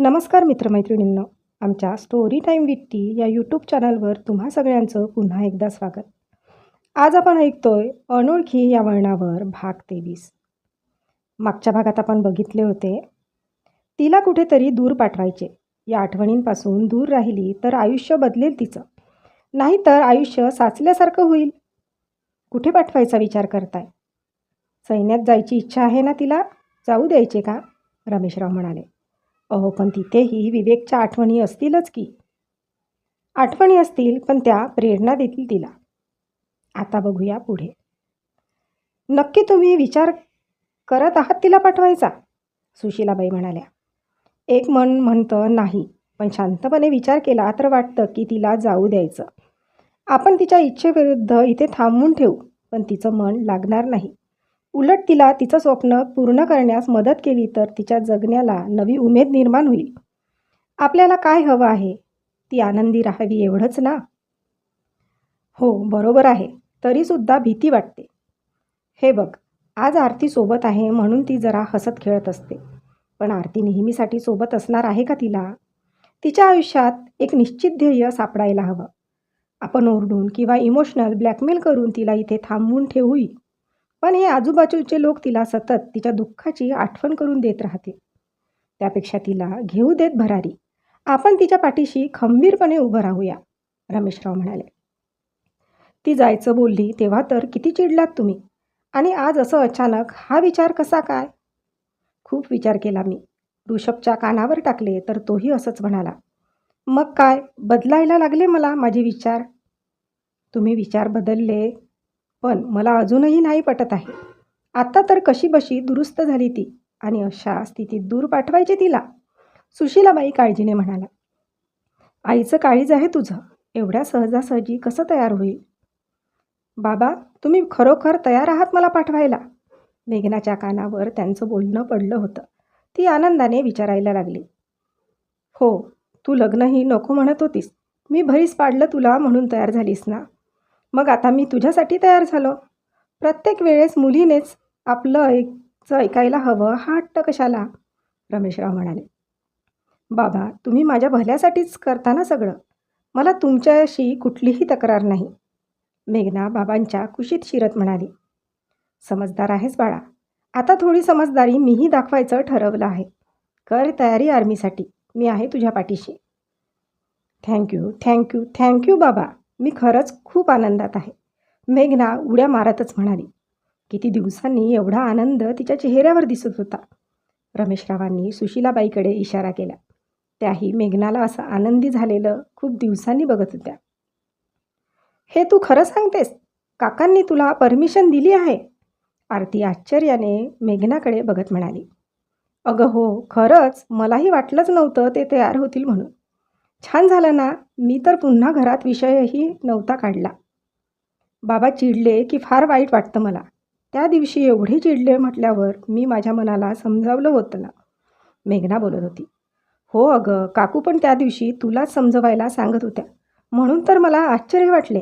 नमस्कार मित्रमैत्रिणींनो आमच्या स्टोरी टाईम विथ टी या यूट्यूब चॅनलवर तुम्हा सगळ्यांचं पुन्हा एकदा स्वागत. आज आपण ऐकतोय अनोळखी या वळणावर भाग तेवीस. मागच्या भागात आपण बघितले होते तिला कुठेतरी दूर पाठवायचे. या आठवणींपासून दूर राहिली तर आयुष्य बदलेल तिचं. नाहीतर आयुष्य साचल्यासारखं होईल. कुठे पाठवायचा विचार करताय? सैन्यात जायची इच्छा आहे ना तिला? जाऊ द्यायचे का? रमेशराव म्हणाले. अहो पण तिथेही विवेकच्या आठवणी असतीलच की. आठवणी असतील पण त्या प्रेरणा देतील तिला. आता बघूया पुढे. नक्की तुम्ही विचार करत आहात तिला पाठवायचा? सुशीलाबाई म्हणाल्या. एक मन म्हणतं नाही. पण शांतपणे विचार केला तर वाटतं की तिला जाऊ द्यायचं. आपण तिच्या इच्छेविरुद्ध इथे थांबवून ठेवू पण तिचं मन लागणार नाही. उलट तिला तिचं स्वप्न पूर्ण करण्यास मदत केली तर तिच्या जगण्याला नवी उमेद निर्माण होईल. आपल्याला काय हवं आहे? ती आनंदी राहावी एवढंच ना? हो बरोबर आहे. तरीसुद्धा भीती वाटते. हे बघ आज आरती सोबत आहे म्हणून ती जरा हसत खेळत असते. पण आरती नेहमीसाठी सोबत असणार आहे का तिला? तिच्या आयुष्यात एक निश्चित ध्येय सापडायला हवं. आपण ओरडून किंवा इमोशनल ब्लॅकमेल करून तिला इथे थांबवून ठेवूही. पण हे आजूबाजूचे लोक तिला सतत तिच्या दुःखाची आठवण करून देत राहतील. त्यापेक्षा तिला घेऊ देत भरारी. आपण तिच्या पाठीशी खंबीरपणे उभं राहूया रमेशराव म्हणाले. ती जायचं बोलली तेव्हा तर किती चिडलात तुम्ही. आणि आज असं अचानक हा विचार कसा काय? खूप विचार केला मी. ऋषभच्या कानावर टाकले तर तोही असंच म्हणाला. मग काय? बदलायला लागले मला माझे विचार? तुम्ही विचार बदलले पण मला अजूनही नाही पटत आहे. आत्ता तर कशी बशी दुरुस्त झाली ती आणि अशा स्थितीत दूर पाठवायचे तिला. सुशीलाबाई काळजीने म्हणाला आईचं काळीज आहे तुझं. एवढ्या सहजासहजी कसं तयार होईल? बाबा तुम्ही खरोखर तयार आहात मला पाठवायला. मेघनाच्या कानावर त्यांचं बोलणं पडलं होतं. ती आनंदाने विचारायला लागली हो तू लग्नही नको म्हणत होतीस. मी भरीस पाडलं तुला म्हणून तयार झालीस ना? मग आता मी तुझ्यासाठी तयार झालो. प्रत्येक वेळेस मुलीनेच आपलं ऐकचं ऐकायला हवं हा हट्ट कशाला? रमेशराव म्हणाले. बाबा तुम्ही माझ्या भल्यासाठीच करता ना सगळं. मला तुमच्याशी कुठलीही तक्रार नाही. मेघना बाबांच्या कुशीत शिरत म्हणाली. समजदार आहेस बाळा. आता थोडी समजदारी मीही दाखवायचं ठरवलं आहे. कर तयारी आर्मीसाठी. मी आहे तुझ्या पाठीशी. थँक्यू थँक्यू थँक्यू बाबा. मी खरंच खूप आनंदात आहे. मेघना उड्या मारतच म्हणाली. किती दिवसांनी एवढा आनंद तिच्या चेहऱ्यावर दिसत होता. रमेशरावांनी सुशीलाबाईकडे इशारा केला. त्याही मेघनाला असं आनंदी झालेलं खूप दिवसांनी बघत होत्या. हे तू खरं सांगतेस? काकांनी तुला परमिशन दिली आहे? आरती आश्चर्याने मेघनाकडे बघत म्हणाली. अगं हो खरंच मलाही वाटलंच नव्हतं ते तयार होतील म्हणून. छान झालं ना? मी तर पुन्हा घरात विषयही नव्हता काढला. बाबा चिडले की फार वाईट वाटतं मला. त्या दिवशी एवढे चिडले म्हटल्यावर मी माझ्या मनाला समजावलं होतं ना? मेघना बोलत होती. हो अगं काकू पण त्या दिवशी तुलाच समजवायला सांगत होत्या. म्हणून तर मला आश्चर्य वाटले.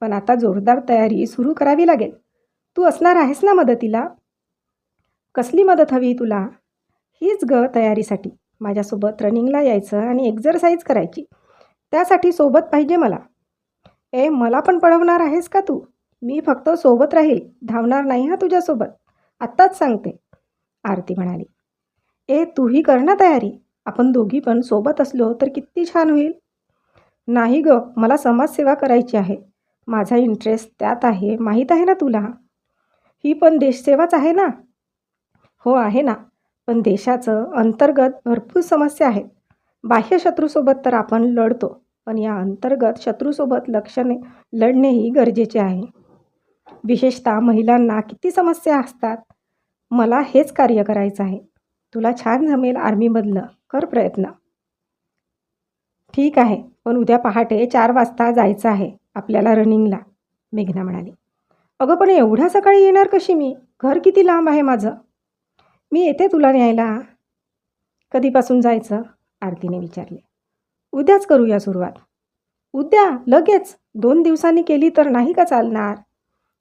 पण आता जोरदार तयारी सुरू करावी लागेल. तू असणार आहेस ना मदतीला? कसली मदत हवी तुला? हीच ग तयारीसाठी. माझ्यासोबत रनिंगला यायचं आणि एक्झरसाईज करायची. त्यासाठी सोबत पाहिजे मला. ए मला पण पळवणार आहेस का तू? मी फक्त सोबत राहील. धावणार नाही हा तुझ्यासोबत. आत्ताच सांगते. आरती म्हणाली. ए तूही कर ना तयारी. आपण दोघी पण सोबत असलो तर किती छान होईल. नाही ग मला समाजसेवा करायची आहे. माझा इंटरेस्ट त्यात आहे. माहीत आहे ना तुला? ही पण देशसेवाच आहे ना? हो आहे ना. पण देशाचं अंतर्गत भरपूर समस्या आहेत. बाह्य शत्रूसोबत तर आपण लढतो पण या अंतर्गत शत्रूसोबत लक्षणे लढणेही गरजेचे आहे. विशेषतः महिलांना किती समस्या असतात मला हेच कार्य करायचं आहे. तुला छान जमेल आर्मीमधलं कर प्रयत्न. ठीक आहे पण उद्या पहाटे चार वाजता जायचं आहे आपल्याला रनिंगला मेघना म्हणाली. अगं पण एवढ्या सकाळी येणार कशी मी? घर किती लांब आहे माझं. मी येते तुला न्यायला. कधीपासून जायचं? आरतीने विचारले. उद्याच करूया सुरुवात. उद्या? लगेच. दोन दिवसांनी केली तर नाही का चालणार?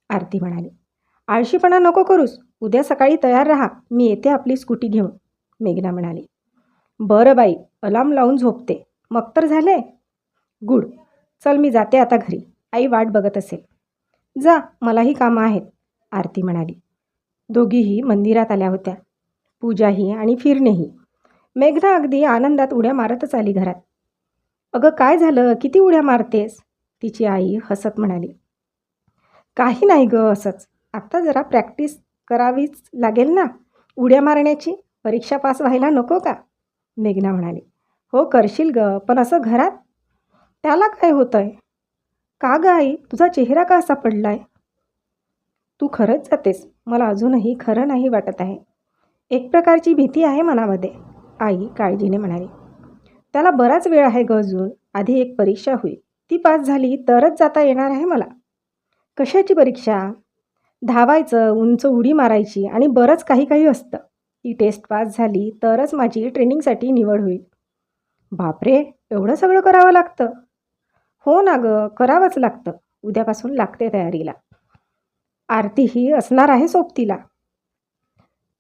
आरती म्हणाली. आळशीपणा नको करूस. उद्या सकाळी तयार राहा. मी येते आपली स्कूटी घेऊन. मेघना म्हणाली. बरं बाई. अलार्म लावून झोपते. मग तर झाले. गुड. चल मी जाते आता घरी. आई वाट बघत असेल. जा. मलाही कामं आहेत. आरती म्हणाली. दोघीही मंदिरात आल्या होत्या. पूजाही आणि फिरणेही मेघना अगदी आनंदात उड्या मारतच आली घरात. अगं काय झालं? किती उड्या मारतेस? तिची आई हसत म्हणाली. काही नाही गं असंच. आत्ता जरा प्रॅक्टिस करावीच लागेल ना? उड्या मारण्याची? परीक्षा पास व्हायला नको का? मेघना म्हणाली. हो करशील ग पण असं घरात? त्याला काय होतं आहे का ग आई? तुझा चेहरा का असा पडला आहे तू खरंच जातेस. मला अजूनही खरं नाही वाटत आहे. एक प्रकारची भीती आहे मनामध्ये. आई काळजीने म्हणाली त्याला बराच वेळ आहे ग अजून. आधी एक परीक्षा होईल. ती पास झाली तरच जाता येणार आहे मला. कशाची परीक्षा? धावायचं उंच उडी मारायची आणि बरंच काही काही असतं. ती टेस्ट पास झाली तरच माझी ट्रेनिंगसाठी निवड होईल. बापरे! एवढं सगळं करावं लागतं. हो ना गं करावंच लागतं. उद्यापासून लागते तयारीला. आरती ही असणार आहे सोबतीला.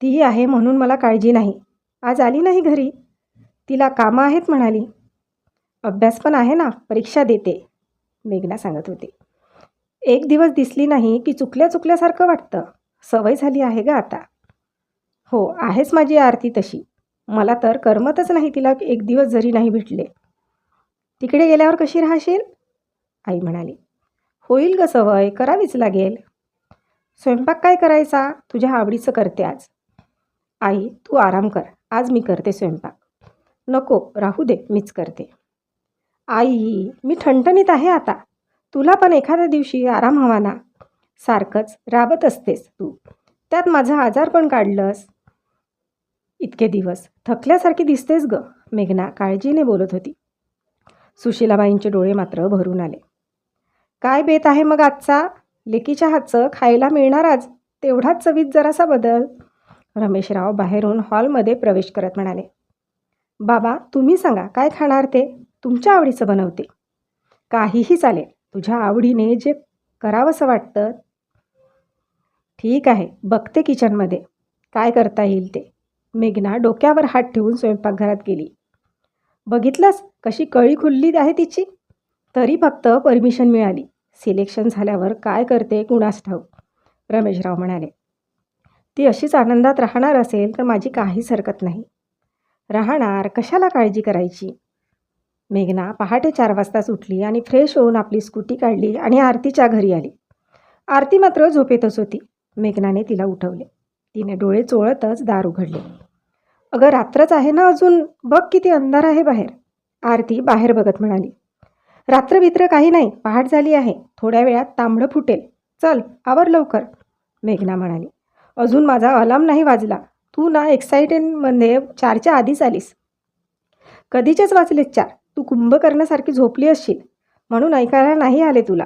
तीही आहे म्हणून मला काळजी नाही. आज आली नाही घरी? तिला कामं आहेत म्हणाली. अभ्यास पण आहे ना परीक्षा देते मेघना सांगत होते. एक दिवस दिसली नाही की चुकल्या चुकल्यासारखं वाटतं. सवय झाली आहे ग आता. हो आहेच माझी आरती तशी. मला तर करमतच नाही तिला एक दिवस जरी नाही भेटले. तिकडे गेल्यावर कशी राहशील? आई म्हणाली. होईल ग सवय करावीच लागेल. स्वयंपाक काय करायचा? तुझ्या आवडीचं करते आज. आई तू आराम कर. आज मी करते स्वयंपाक. नको राहू दे मीच करते. आई मी ठणठणीत आहे आता. तुला पण एखाद्या दिवशी आराम हवा ना? सारखंच राबत असतेस तू. त्यात माझं आजार पण काढलंस. इतके दिवस. थकल्यासारखी दिसतेस ग मेघना काळजीने बोलत होती. सुशीलाबाईंचे डोळे मात्र भरून आले. काय बेत आहे मग आजचा? लेकीच्या हातचं खायला मिळणार आज? तेवढाच चवीत जरासा बदल. रमेशराव बाहेरून हॉलमध्ये प्रवेश करत म्हणाले बाबा तुम्ही सांगा काय खाणार ते? तुमच्या आवडीचं बनवते. काहीही चालेल. तुझ्या आवडीने जे करावंसं वाटतं. ठीक आहे. बघते किचनमध्ये. काय करता येईल ते. मेघना डोक्यावर हात ठेवून स्वयंपाकघरात गेली. बघितलंस? कशी कळी खुलली आहे तिची? तरी फक्त परमिशन मिळाली. सिलेक्शन झाल्यावर काय करते कुणास ठाऊक. रमेशराव म्हणाले ती अशीच आनंदात राहणार असेल तर माझी काहीच हरकत नाही. राहणार कशाला काळजी करायची? मेघना पहाटे चार वाजताच उठली आणि फ्रेश होऊन आपली स्कूटी काढली आणि आरतीच्या घरी आली. आरती मात्र झोपेतच होती. मेघनाने तिला उठवले. तिने डोळे चोळतच दार उघडले. अगं रात्रच आहे ना अजून? बघ किती अंधार आहे बाहेर. आरती बाहेर बघत म्हणाली. रात्र रात्रभित्र काही नाही पहाट झाली आहे. थोड्या वेळात तांबडं फुटेल. चल आवर लवकर. मेघना म्हणाली. अजून माझा अलार्म नाही वाजला. तू ना एक्साइटेडमध्ये चारच्या आधीच आलीस. कधीचेच वाजलेत चार. तू कुंभकर्णासारखी झोपली असशील. म्हणून ऐकायला नाही आले तुला.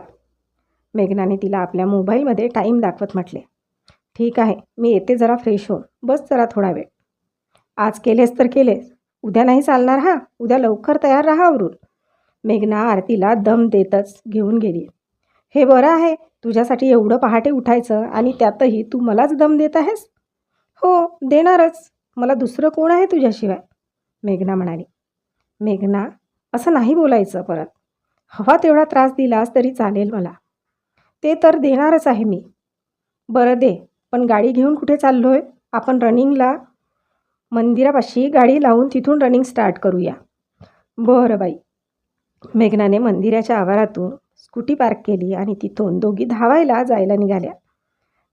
मेघनाने तिला आपल्या मोबाईलमध्ये टाईम दाखवत म्हटले. ठीक आहे मी येते जरा फ्रेश होऊन. बस जरा थोडा वेळ. आज केलेस तर केलेस. उद्या नाही चालणार हा. उद्या लवकर तयार राहा आवरून मेघना आरतीला दम देतच घेऊन गेली. हे बरं आहे. तुझ्यासाठी एवढं पहाटे उठायचं आणि त्यातही तू मलाच दम देत आहेस? हो देणारच. मला दुसरं कोण आहे तुझ्याशिवाय? मेघना म्हणाली. मेघना असं नाही बोलायचं परत. हवा तेवढा त्रास दिलास तरी चालेल मला. ते तर देणारच आहे मी. बरं दे पण गाडी घेऊन कुठे चाललो आहे आपण रनिंगला मंदिरापाशी गाडी लावून तिथून रनिंग स्टार्ट करूया. बरं बाई. मेघनाने मंदिराच्या आवारातून स्कूटी पार्क केली आणि तिथून दोघी धावायला जायला निघाल्या.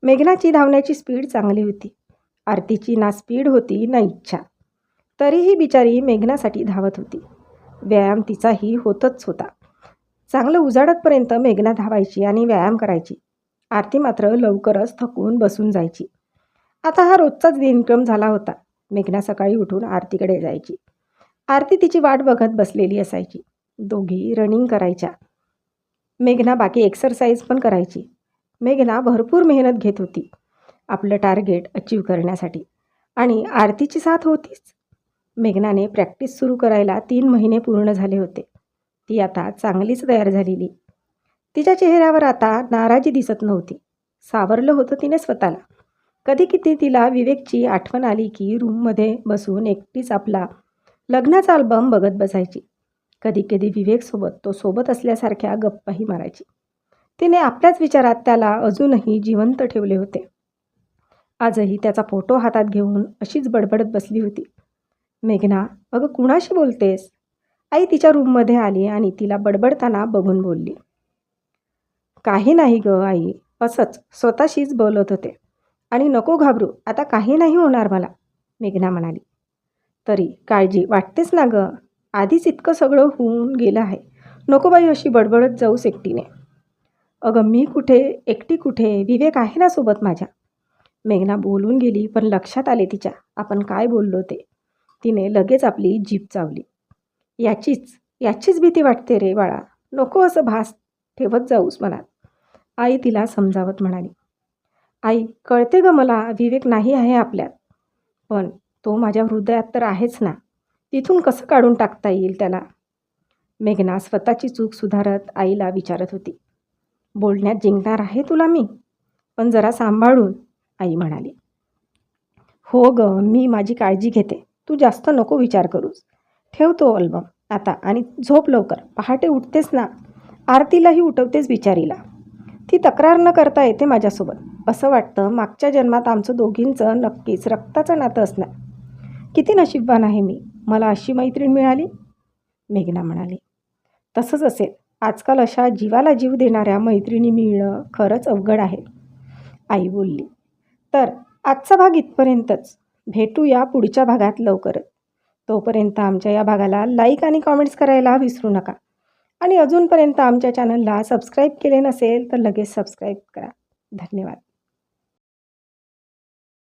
मेघनाची धावण्याची स्पीड चांगली होती. आरतीची ना स्पीड होती ना इच्छा. तरीही बिचारी मेघनासाठी धावत होती. व्यायाम तिचाही होतच होता. चांगलं उजाडतपर्यंत मेघना धावायची आणि व्यायाम करायची. आरती मात्र लवकरच थकून बसून जायची. आता हा रोजचाच दिनक्रम झाला होता. मेघना सकाळी उठून आरतीकडे जायची. आरती तिची वाट बघत बसलेली असायची. दोघी रनिंग करायच्या. मेघना बाकी एक्सरसाइज पण करायची. मेघना भरपूर मेहनत घेत होती. आपलं टार्गेट अचीव करण्यासाठी. आणि आरतीची साथ होतीच. मेघनाने प्रॅक्टिस सुरू करायला तीन महिने पूर्ण झाले होते. ती आता चांगलीच तयार झालेली. तिच्या चेहऱ्यावर आता नाराजी दिसत नव्हती. सावरलं होतं तिने स्वतःला. कधी किती तिला विवेकची आठवण आली की रूममध्ये बसून एकटीच आपला लग्नाचा अल्बम बघत बसायची. कधी कधी विवेकसोबत तो सोबत असल्यासारख्या गप्पाही मारायची. तिने आपल्याच विचारात त्याला अजूनही जिवंत ठेवले होते. आजही त्याचा फोटो हातात घेऊन अशीच बडबडत बसली होती. मेघना अगं कुणाशी बोलतेस? आई तिच्या रूममध्ये आली आणि तिला बडबडताना बघून बोलली. काही नाही ग आई असंच स्वतःशीच बोलत होते. आणि नको घाबरू आता काही नाही होणार मला मेघना म्हणाली. तरी काळजी वाटतेच ना गं? आधीच इतकं सगळं होऊन गेलं आहे. नको बाई अशी बडबडत जाऊस एकटीने अगं मी कुठे एकटी कुठे? विवेक आहे ना सोबत माझ्या? मेघना बोलून गेली पण लक्षात आले तिच्या. आपण काय बोललो ते? तिने लगेच आपली जीभ चावली. याचीच याचीच भीती वाटते रे बाळा. नको असं भास ठेवत जाऊस मनात. आई तिला समजावत म्हणाली. आई कळते ग मला विवेक नाही आहे आपल्यात. पण तो माझ्या हृदयात तर आहेच ना. तिथून कसं काढून टाकता येईल त्याला? मेघना स्वतःची चूक सुधारत आईला विचारत होती. बोलण्यात जिंकणार आहे तुला मी? पण जरा सांभाळून आई म्हणाली. हो ग मी माझी काळजी घेते. तू जास्त नको विचार करूस. ठेवतो अल्बम आता आणि झोप लवकर. पहाटे उठतेस ना? आरतीलाही उठवतेस बिचारीला. ती तक्रार न करता येते माझ्यासोबत. असं वाटतं मागच्या जन्मात आमचं दोघींचं नक्कीच रक्ताचं नातं असणार. किती नशीबवान आहे मी. मला अशी मैत्रीण मिळाली? मेघना म्हणाली. तसंच असेल. आजकाल अशा जीवाला जीव देणाऱ्या मैत्रिणी मिळणं खरंच अवघड आहे. आई बोलली. तर आजचा भाग इथपर्यंतच. भेटूया पुढच्या भागात लवकरच तोपर्यंत आमच्या या भागाला लाईक आणि कॉमेंट्स करायला विसरू नका. आणि अजूनपर्यंत आमच्या चॅनलला सबस्क्राईब केले नसेल तर लगेच सबस्क्राईब करा. धन्यवाद.